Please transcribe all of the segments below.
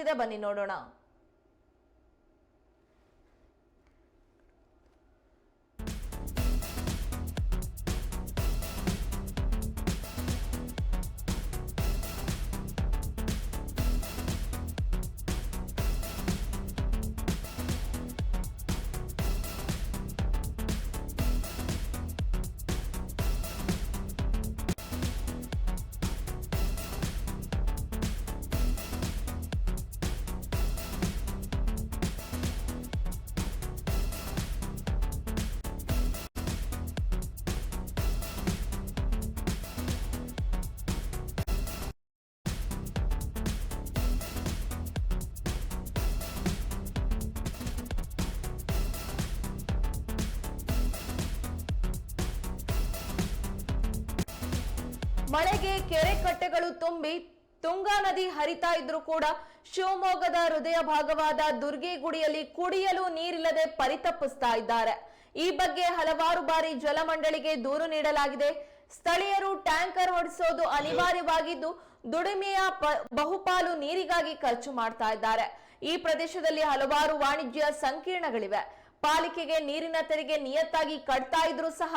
ಬರ್ತಿದೆ ಬನ್ನಿ ನೋಡೋಣ. ಮಳೆಗೆ ಕೆರೆ ಕಟ್ಟೆಗಳು ತುಂಬಿ ತುಂಗಾ ನದಿ ಹರಿತಾ ಇದ್ರೂ ಕೂಡ ಶಿವಮೊಗ್ಗದ ಹೃದಯ ಭಾಗವಾದ ದುರ್ಗಿಗುಡಿಯಲ್ಲಿ ಕುಡಿಯಲು ನೀರಿಲ್ಲದೆ ಪರಿತಪ್ಪಿಸ್ತಾ ಇದ್ದಾರೆ. ಈ ಬಗ್ಗೆ ಹಲವಾರು ಬಾರಿ ಜಲಮಂಡಳಿಗೆ ದೂರು ನೀಡಲಾಗಿದೆ. ಸ್ಥಳೀಯರು ಟ್ಯಾಂಕರ್ ಹೊಡಿಸೋದು ಅನಿವಾರ್ಯವಾಗಿದ್ದು ದುಡಿಮೆಯ ಬಹುಪಾಲು ನೀರಿಗಾಗಿ ಖರ್ಚು ಮಾಡ್ತಾ ಇದ್ದಾರೆ. ಈ ಪ್ರದೇಶದಲ್ಲಿ ಹಲವಾರು ವಾಣಿಜ್ಯ ಸಂಕೀರ್ಣಗಳಿವೆ. ಪಾಲಿಕೆಗೆ ನೀರಿನ ತೆರಿಗೆ ನಿಯತ್ತಾಗಿ ಕಟ್ತಾ ಇದ್ರೂ ಸಹ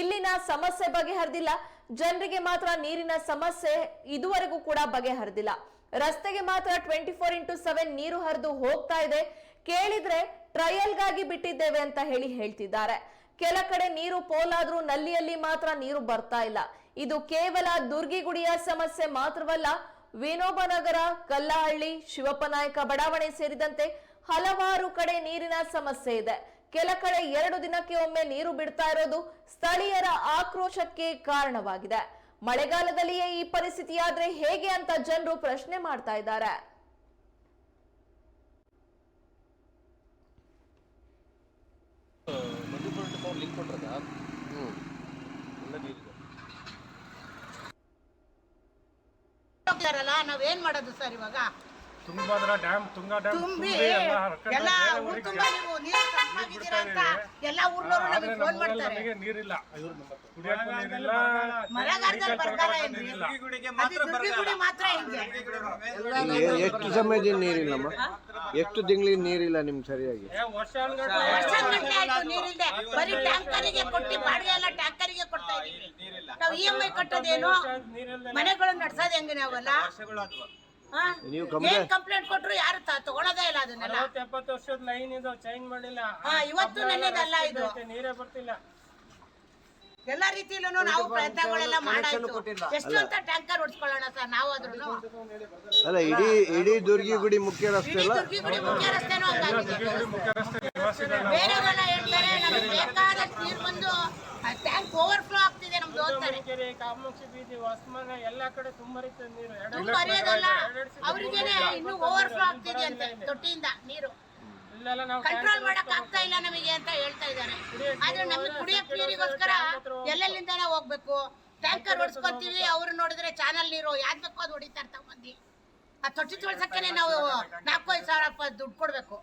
ಇಲ್ಲಿನ ಸಮಸ್ಯೆ ಬಗೆಹರಿದಿಲ್ಲ. ಜನರಿಗೆ ಮಾತ್ರ ನೀರಿನ ಸಮಸ್ಯೆ ಇದುವರೆಗೂ ಕೂಡ ಬಗೆಹರಿದಿಲ್ಲ. ರಸ್ತೆಗೆ ಮಾತ್ರ ಟ್ವೆಂಟಿ ಫೋರ್ ಇಂಟು ಸೆವೆನ್ ನೀರು ಹರಿದು ಹೋಗ್ತಾ ಇದೆ. ಕೇಳಿದ್ರೆ ಟ್ರಯಲ್ಗಾಗಿ ಬಿಟ್ಟಿದ್ದೇವೆ ಅಂತ ಹೇಳಿ ಹೇಳ್ತಿದ್ದಾರೆ. ಕೆಲ ಕಡೆ ನೀರು ಪೋಲಾದ್ರೂ ನಲ್ಲಿಯಲ್ಲಿ ಮಾತ್ರ ನೀರು ಬರ್ತಾ ಇಲ್ಲ. ಇದು ಕೇವಲ ದುರ್ಗಿಗುಡಿಯ ಸಮಸ್ಯೆ ಮಾತ್ರವಲ್ಲ, ವಿನೋಬನಗರ, ಕಲ್ಲಹಳ್ಳಿ ಶಿವಪ್ಪನಾಯಕ ಬಡಾವಣೆ ಸೇರಿದಂತೆ ಹಲವಾರು ಕಡೆ ನೀರಿನ ಸಮಸ್ಯೆ ಇದೆ. ಕೆಲ ಕಡೆ ಎರಡು ದಿನಕ್ಕೆ ಒಮ್ಮೆ ನೀರು ಬಿಡ್ತಾ ಇರೋದು ಸ್ಥಳೀಯರ ಆಕ್ರೋಶಕ್ಕೆ ಕಾರಣವಾಗಿದೆ. ಮಳೆಗಾಲದಲ್ಲಿಯೇ ಈ ಪರಿಸ್ಥಿತಿಯಾದ್ರೆ ಹೇಗೆ ಅಂತ ಜನರು ಪ್ರಶ್ನೆ ಮಾಡ್ತಾ ಇದ್ದಾರೆ. ನಾವೇನ್ ಮಾಡೋದು ಸರ್ ಇವಾಗ? ತುಂಗಭದ್ರಾ ಡ್ಯಾಮ್ ತುಂಗಾ ಡ್ಯಾಮ್ ತುಂಬಿ ತುಂಬಿ ಎಲ್ಲ ಹರ್ಕೊಂಡು ಎಲ್ಲ ಬೇರೆ ಊರ್ ಊರಿಗೆ ತುಂಬಾ ನೀವು ನೀರು ತಂಪಾಗಿದ್ದೀರಾ ಅಂತ ಎಲ್ಲ ಊರ್ನವರು ಆದ್ರೆ ನಮಗೆ ಫೋನ್ ಮಾಡ್ತಾರೆ. ನಮಗೆ ನೀರಿಲ್ಲ. ಕುಡಿಯಕ್ಕೂ ನೀರಿಲ್ಲ. ಮಳೆಗಾಲದಲ್ಲಿ ಬರಗಾಲ ಏನ್ರಿ ನೀರಿಲ್ಲ. ಅದು ದುರ್ಗಿಗುಡಿ ಮಾತ್ರ ಹಿಂಗೆ? ಎಷ್ಟು ಸಮಯದಿಂದ ನೀರಿಲ್ಲಮ್ಮ? ಎಷ್ಟು ತಿಂಗಳಿಗೆ ನೀರಿಲ್ಲ ನಿಮ್ಗೆ ಸರಿಯಾಗಿ? ಏ, ವರ್ಷಾನ್ಗಟ್ಲೆ ವರ್ಷಗಟ್ಟಲೆ ಆಯ್ತು ನೀರಿಲ್ದೆ ಬರೀ ಟ್ಯಾಂಕರಿಗೆ ಕೊಟ್ಟು ಬಾಡಿಗೆ ಎಲ್ಲ ಟ್ಯಾಂಕರಿಗೆ ಕೊಡ್ತಾ ಇದೀವಿ ನಾವು ಇ ಎಂ ಐ ಕಟ್ಟೋದೇನು? ನೀರಿಲ್ದೆ ಮನೆಗಳನ್ನ ನಡ್ಸೋದು ಹೆಂಗೆ ನಾವೆಲ್ಲ? ಹಾ? ನೀವು ಏನ್ ಕಂಪ್ಲೇಂಟ್ ಕೊಟ್ರು ಯಾರು ತ- ತಗೊಳೋದೇ ಇಲ್ಲ ಅದನ್ನ ನಲವತ್ತು ಎಪ್ಪತ್ತು ವರ್ಷದ ಲೈನ್ ಇದು ಚೇಂಜ್ ಮಾಡಿಲ್ಲ. ಹಾ, ಇವತ್ತು ನೆನ್ನೆದಲ್ಲ ಇದು. ನೀರೇ ಬರ್ತಿಲ್ಲ. ಎಲ್ಲಾ ರೀತಿಲೂ ನಾವು ಪ್ರಯತ್ನಗಳೆಲ್ಲ ಮಾಡಾಯ್ತು. ಎಷ್ಟು ಅಂತ ಟ್ಯಾಂಕರ್ ಹೊಡ್ಸ್ಕೊಳ್ಳೋಣ ಸರ್ ನಾವು ಆದ್ರೂ ಅಲ್ಲ ಇಡೀ ಇಡೀ ದುರ್ಗಿಗುಡಿ ಮುಖ್ಯ ರಸ್ತೆ ಅಲ್ಲ? ದುರ್ಗಿಗುಡಿ ಮುಖ್ಯ ರಸ್ತೆನೂ ಹಂಗಾಗಿದೆ. ಬೇರೆಯವರೆಲ್ಲ ಹೇಳ್ತಾರೆ ನಮ್ಗೆ ಬೇಕಾದ ನೀರು ಬಂದು ಟ್ಯಾಂಕ್ ಅಂತಾರೆ ಕೆರೆ ಕಾಮಾಕ್ಷಿ ಬೀದಿ ಹೊಸಮನೆ ಎಲ್ಲಾ ಕಡೆ ತುಂಬರಿತದೆ ನೀರು. ಅವ್ರಿಗೇನೆ ಇನ್ನೂ ಓವರ್ಫ್ಲೋ ಆಗ್ತಿದೆ ಅಂತೆ ತೊಟ್ಟಿಯಿಂದ ನೀರು. ಇಲ್ಲೆಲ್ಲ ನಾವು ಕಂಟ್ರೋಲ್ ಮಾಡಕ್ ಆಗ್ತಾ ಇಲ್ಲ ನಮಗೆ ಅಂತ ಹೇಳ್ತಾ ಇದ್ದಾರೆ. ಆದ್ರೆ ನಮಗೆ ಕುಡಿಯಕ್ ನೀರಿಗೋಸ್ಕರ ಎಲ್ಲೆಲ್ಲಿಂದಾನೆ ಹೋಗ್ಬೇಕು. ಟ್ಯಾಂಕರ್ ಹೊಡ್ಸ್ಕೊಂತೀವಿ ಅವ್ರು ನೋಡಿದ್ರೆ ಚಾನಲ್ ನೀರು. ಯಾವ್ದು ಬೇಕೋ ಅದು ಹೊಡಿತಾರೆ ತಗೊಂಡು ಆ ತೊಟ್ಟಿ ತೊಳ್ಸಕ್ಕೇನೆ ನಾವು ನಾಲ್ಕು ಐದು ಸಾವಿರ ರೂಪಾಯಿ ದುಡ್ಡು ಕೊಡ್ಬೇಕು.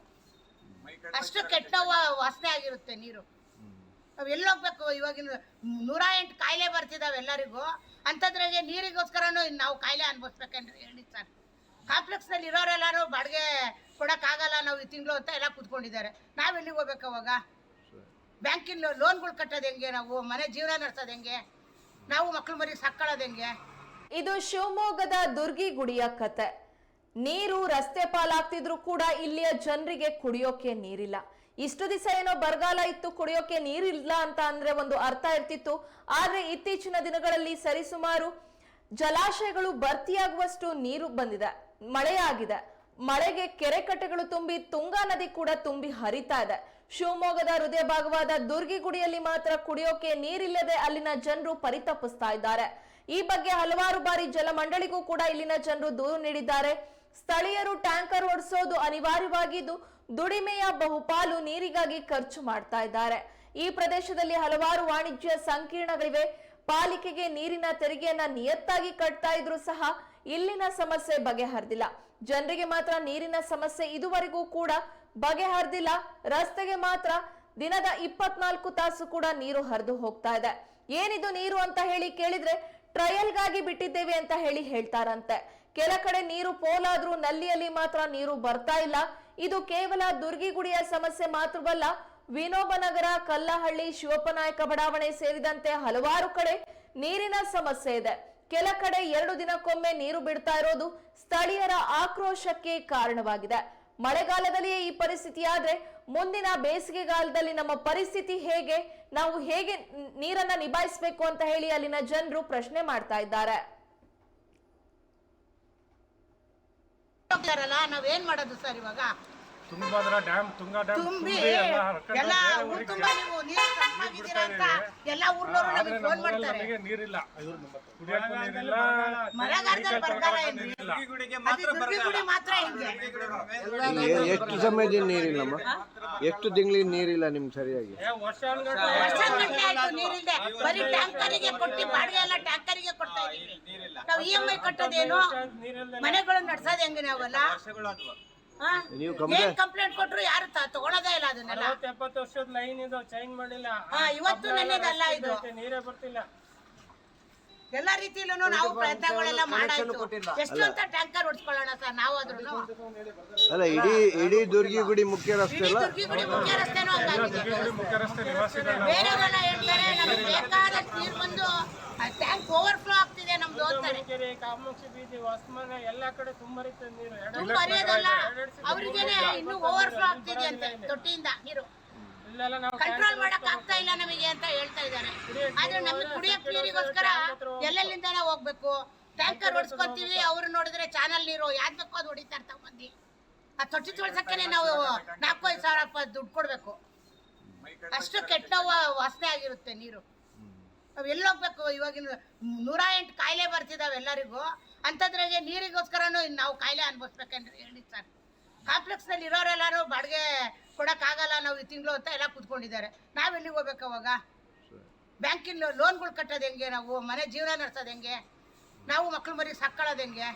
ಅಷ್ಟು ಕೆಟ್ಟ ವಾಸನೆ ಆಗಿರುತ್ತೆ ನೀರು. ನಾವ್ ಎಲ್ಲಿ ಹೋಗ್ಬೇಕು, ಇವಾಗಿನ ನೂರ ಎಂಟು ಕಾಯಿಲೆ ಬರ್ತಿದ್ದಾವೆ ಎಲ್ಲರಿಗೂ. ಅಂಥದ್ರಾಗೆ ನೀರಿಗೋಸ್ಕರನೂ ನಾವು ಕಾಯಿಲೆ ಅನುಭವಿಸ್ಬೇಕಂದ್ರೆ ಹೇಳಿ ಸರ್. ಕಾಂಪ್ಲೆಕ್ಸ್ನಲ್ಲಿ ಇರೋರೆಲ್ಲರೂ ಬಾಡಿಗೆ ಕೊಡೋಕ್ಕಾಗಲ್ಲ ನಾವು ಈ ತಿಂಗಳು ಅಂತ ಎಲ್ಲ ಕೂತ್ಕೊಂಡಿದ್ದಾರೆ. ನಾವು ಎಲ್ಲಿಗೆ ಹೋಗ್ಬೇಕು ಅವಾಗ? ಬ್ಯಾಂಕಿನ ಲೋನ್ಗಳು ಕಟ್ಟೋದು ಹೆಂಗೆ ನಾವು? ಮನೆ ಜೀವನ ನಡೆಸೋದು ಹೆಂಗೆ? ನಾವು ಮಕ್ಳು ಮರಿ ಸಾಕೊಳ್ಳೋದು ಹೆಂಗೆ? ಇದು ಶಿವಮೊಗ್ಗದ ದುರ್ಗಿ ಗುಡಿಯ ಕತೆ. ನೀರು ರಸ್ತೆ ಪಾಲಾಗ್ತಿದ್ರು ಕೂಡ ಇಲ್ಲಿಯ ಜನರಿಗೆ ಕುಡಿಯೋಕೆ ನೀರಿಲ್ಲ. ಇಷ್ಟು ದಿವಸ ಏನೋ ಬರಗಾಲ ಇತ್ತು, ಕುಡಿಯೋಕೆ ನೀರಿಲ್ಲ ಅಂತ ಅಂದ್ರೆ ಒಂದು ಅರ್ಥ ಇರ್ತಿತ್ತು. ಆದ್ರೆ ಇತ್ತೀಚಿನ ದಿನಗಳಲ್ಲಿ ಸರಿಸುಮಾರು ಜಲಾಶಯಗಳು ಭರ್ತಿಯಾಗುವಷ್ಟು ನೀರು ಬಂದಿದೆ, ಮಳೆಯಾಗಿದೆ. ಮಳೆಗೆ ಕೆರೆ ಕಟ್ಟೆಗಳು ತುಂಬಿ, ತುಂಗಾ ನದಿ ಕೂಡ ತುಂಬಿ ಹರಿತಾ ಇದೆ. ಶಿವಮೊಗ್ಗದ ಹೃದಯ ಭಾಗವಾದ ದುರ್ಗಿಗುಡಿಯಲ್ಲಿ ಮಾತ್ರ ಕುಡಿಯೋಕೆ ನೀರಿಲ್ಲದೆ ಅಲ್ಲಿನ ಜನರು ಪರಿತಪಿಸ್ತಾ ಇದ್ದಾರೆ. ಈ ಬಗ್ಗೆ ಹಲವಾರು ಬಾರಿ ಜಲಮಂಡಳಿಗೂ ಕೂಡ ಇಲ್ಲಿನ ಜನರು ದೂರು ನೀಡಿದ್ದಾರೆ. ಸ್ಥಳೀಯರು ಟ್ಯಾಂಕರ್ ಓಡಿಸೋದು ಅನಿವಾರ್ಯವಾಗಿದ್ದು ದುಡಿಮೆಯ ಬಹುಪಾಲು ನೀರಿಗಾಗಿ ಖರ್ಚು ಮಾಡ್ತಾ ಇದ್ದಾರೆ. ಈ ಪ್ರದೇಶದಲ್ಲಿ ಹಲವಾರು ವಾಣಿಜ್ಯ ಸಂಕೀರ್ಣಗಳಿವೆ. ಪಾಲಿಕೆಗೆ ನೀರಿನ ತೆರಿಗೆಯನ್ನ ನಿಯತ್ತಾಗಿ ಕಟ್ತಾ ಇದ್ರು ಸಹ ಇಲ್ಲಿನ ಸಮಸ್ಯೆ ಬಗೆಹರಿದಿಲ್ಲ. ಜನರಿಗೆ ಮಾತ್ರ ನೀರಿನ ಸಮಸ್ಯೆ ಇದುವರೆಗೂ ಕೂಡ ಬಗೆಹರಿದಿಲ್ಲ. ರಸ್ತೆಗೆ ಮಾತ್ರ ದಿನದ ಇಪ್ಪತ್ನಾಲ್ಕು ತಾಸು ಕೂಡ ನೀರು ಹರಿದು ಹೋಗ್ತಾ ಇದೆ. ಏನಿದು ನೀರು ಅಂತ ಹೇಳಿ ಕೇಳಿದ್ರೆ ಟ್ರಯಲ್ಗಾಗಿ ಬಿಟ್ಟಿದ್ದೇವೆ ಅಂತ ಹೇಳಿ ಹೇಳ್ತಾರಂತೆ. ಕೆಲ ಕಡೆ ನೀರು ಪೋಲಾದ್ರೂ ನಲ್ಲಿಯಲ್ಲಿ ಮಾತ್ರ ನೀರು ಬರ್ತಾ ಇಲ್ಲ. ಇದು ಕೇವಲ ದುರ್ಗಿಗುಡಿಯ ಸಮಸ್ಯೆ ಮಾತ್ರವಲ್ಲ ವಿನೋಬನಗರ ಕಲ್ಲಹಳ್ಳಿ ಶಿವಪ್ಪನಾಯಕ ಬಡಾವಣೆ ಸೇರಿದಂತೆ ಹಲವಾರು ಕಡೆ ನೀರಿನ ಸಮಸ್ಯೆ ಇದೆ. ಕೆಲ ಕಡೆ ಎರಡು ದಿನಕ್ಕೊಮ್ಮೆ ನೀರು ಬಿಡ್ತಾ ಇರೋದು ಸ್ಥಳೀಯರ ಆಕ್ರೋಶಕ್ಕೆ ಕಾರಣವಾಗಿದೆ. ಮಳೆಗಾಲದಲ್ಲಿಯೇ ಈ ಪರಿಸ್ಥಿತಿ ಆದ್ರೆ ಮುಂದಿನ ಬೇಸಿಗೆಗಾಲದಲ್ಲಿ ನಮ್ಮ ಪರಿಸ್ಥಿತಿ ಹೇಗೆ, ನಾವು ಹೇಗೆ ನೀರನ್ನ ನಿಭಾಯಿಸಬೇಕು ಅಂತ ಹೇಳಿ ಅಲ್ಲಿನ ಜನರು ಪ್ರಶ್ನೆ ಮಾಡ್ತಾ ಇದ್ದಾರೆ. ಹೋಗ್ತಾರಲ್ಲ ನಾವೇನ್ ಮಾಡೋದು ಸರ್ ಇವಾಗ? ತುಂಗಭದ್ರಾ ಡ್ಯಾಮ್ ತುಂಗಾ ಡ್ಯಾಮ್ ತುಂಬಿ ಎಲ್ಲ ಹರ್ಕೊಂಡು ಊರ್ ತುಂಬಾ ನೀವು ನೀರು ತಂಪಾಗಿದ್ದೀರಾ ಅಂತ ಎಲ್ಲ ಊರ್ನವರು ನಮಗೆ ಫೋನ್ ಮಾಡ್ತಾರೆ. ನಮಗೆ ನೀರಿಲ್ಲ. ಕುಡಿಯಕ್ಕೂ ನೀರಿಲ್ಲ ಮಳೆಗಾಲದಲ್ಲಿ ಬರಗಾಲ ಏನ್ರಿ ನೀರಿಲ್ಲ ಅದು ದುರ್ಗಿಗುಡಿ ಮಾತ್ರ ಹಿಂಗೆ? ಎ- ಎಷ್ಟು ಸಮಯದಿಂದ ನೀರಿಲ್ಲಮ್ಮ? ಎಷ್ಟು ತಿಂಗಳಿಗೆ ನೀರಿಲ್ಲ ನಿಮ್ ಸರಿಯಾಗಿ? ವರ್ಷಗಟ್ಟಲೆ ಆಯ್ತು ಬರೀ ಟ್ಯಾಂಕರಿಗೆ ಕೊಟ್ಟು ಬಾಡಿಗೆ ಎಲ್ಲ ಟ್ಯಾಂಕರಿಗೆ ಕೊಡ್ತಾ ಇದೀವಿ ನಾವು ಇ ಎಂ ಐ ಕಟ್ಟೋದೇನು? ಮನೆಗಳನ್ನ ನಡ್ಸೋದ್ ಹೆಂಗೆ ನಾವಲ್ಲ ಹಾ? ನೀವು ಏನ್ ಕಂಪ್ಲೇಂಟ್ ಕೊಟ್ರು ಯಾರು ತ- ತಗೊಳೋದೇ ಇಲ್ಲ ಅದನ್ನೆಲ್ಲ? ಎಪ್ಪತ್ತು ವರ್ಷದ ಲೈನ್ ಇದು ಚೇಂಜ್ ಮಾಡಿಲ್ಲ. ಹಾ, ಇವತ್ತು ನೆನ್ನೆದಲ್ಲ ಇದು. ನೀರೇ ಬರ್ತಿಲ್ಲ. ಎಲ್ಲಾ ರೀತಿಯಲ್ಲೂ ನಾವು ಪ್ರಯತ್ನಗಳೆಲ್ಲ ಮಾಡಾಯ್ತು. ಎಷ್ಟು ಅಂತ ಟ್ಯಾಂಕರ್ ಹೊಡ್ಸ್ಕೊಳ್ಳೋಣ ಸರ್ ನಾವು ಆದ್ರೂ ಅಲ್ಲ ಇಡೀ ಇಡೀ ದುರ್ಗಿಗುಡಿ ಮುಖ್ಯ ರಸ್ತೆ ಅಲ್ಲ ದುರ್ಗಿಗುಡಿ ಮುಖ್ಯ ರಸ್ತೆನೂ ಹಂಗಾಗಿದೆ ದುರ್ಗಿಗುಡಿ ಮುಖ್ಯ ರಸ್ತೆ ನಿವಾಸಿಗಳು. ಬೇರೆಯವರೆಲ್ಲ ಹೇಳ್ತಾರೆ ನಮಗೆ ಬೇಕಾದಷ್ಟು ನೀರು ಬಂದು ಟ್ಯಾಂಕ್ ಓವರ್ಫ್ಲೋ ಆಗ್ತಿದೆ. ಕಾಮಾಕ್ಷಿ ಬೀದಿ ಹೊಸಮನೆ ಎಲ್ಲಾ ಕಡೆ ತುಂಬರಿತ ನೀರು. ಅವ್ರಿಗೇನೆ ಇನ್ನೂ ಓವರ್ಫ್ಲೋ ಆಗ್ತಿದೆ ಅಂತೆ ತೊಟ್ಟಿಯಿಂದ ನೀರು. ಕಂಟ್ರೋಲ್ ಮಾಡಕ್ ಆಗ್ತಾ ಇಲ್ಲ ನಮಗೆ ಅಂತ ಹೇಳ್ತಾ ಇದ್ದಾರೆ. ಆದ್ರೆ ನಮ್ ಕುಡಿಯಕ್ ನೀರಿಗೋಸ್ಕರ ಎಲ್ಲೆಲ್ಲಿಂದಾನೆ ಹೋಗ್ಬೇಕು. ಟ್ಯಾಂಕರ್ ಹೊಡ್ಸ್ಕೊಂತೀವಿ ಅವ್ರು ನೋಡಿದ್ರೆ ಚಾನಲ್ ನೀರು. ಯಾವ್ದು ಬೇಕೋ ಅದು ಹೊಡಿತಾ ಇರ್ತಾವ ಮಂದಿ. ಆ ತೊಟ್ಟಿ ತೊಳ್ಸಕ್ಕೇನೆ ನಾವು ನಾಲ್ಕು ಐದು ಸಾವಿರ ರೂಪಾಯಿ ದುಡ್ಡು ಕೊಡ್ಬೇಕು. ಅಷ್ಟು ಕೆಟ್ಟ ವಾಸನೆ ಆಗಿರುತ್ತೆ ನೀರು. ನಾವ್ ಎಲ್ಲಿ ಹೋಗ್ಬೇಕು? ಇವಾಗಿನ ನೂರ ಎಂಟು ಕಾಯಿಲೆ ಬರ್ತಿದ್ದಾವೆ ಎಲ್ಲರಿಗೂ. ಅಂಥದ್ರಾಗೆ ನೀರಿಗೋಸ್ಕರನೂ ನಾವು ಕಾಯಿಲೆ ಅನುಭವಿಸ್ಬೇಕಂದ್ರೆ ಹೇಳಿ ಸರ್. ಕಾಂಪ್ಲೆಕ್ಸ್ನಲ್ಲಿ ಇರೋರೆಲ್ಲರೂ ಬಾಡಿಗೆ ಕೊಡೋಕ್ಕಾಗಲ್ಲ ನಾವು ಈ ತಿಂಗಳು ಅಂತ ಎಲ್ಲ ಕೂತ್ಕೊಂಡಿದ್ದಾರೆ. ನಾವು ಎಲ್ಲಿಗೆ ಹೋಗ್ಬೇಕು ಅವಾಗ? ಬ್ಯಾಂಕಿನ ಲೋನ್ಗಳು ಕಟ್ಟೋದು ಹೆಂಗೆ ನಾವು? ಮನೆ ಜೀವನ ನಡೆಸೋದು ಹೆಂಗೆ? ನಾವು ಮಕ್ಳು ಮರಿ ಸಾಕೊಳ್ಳೋದು ಹೆಂಗೆ?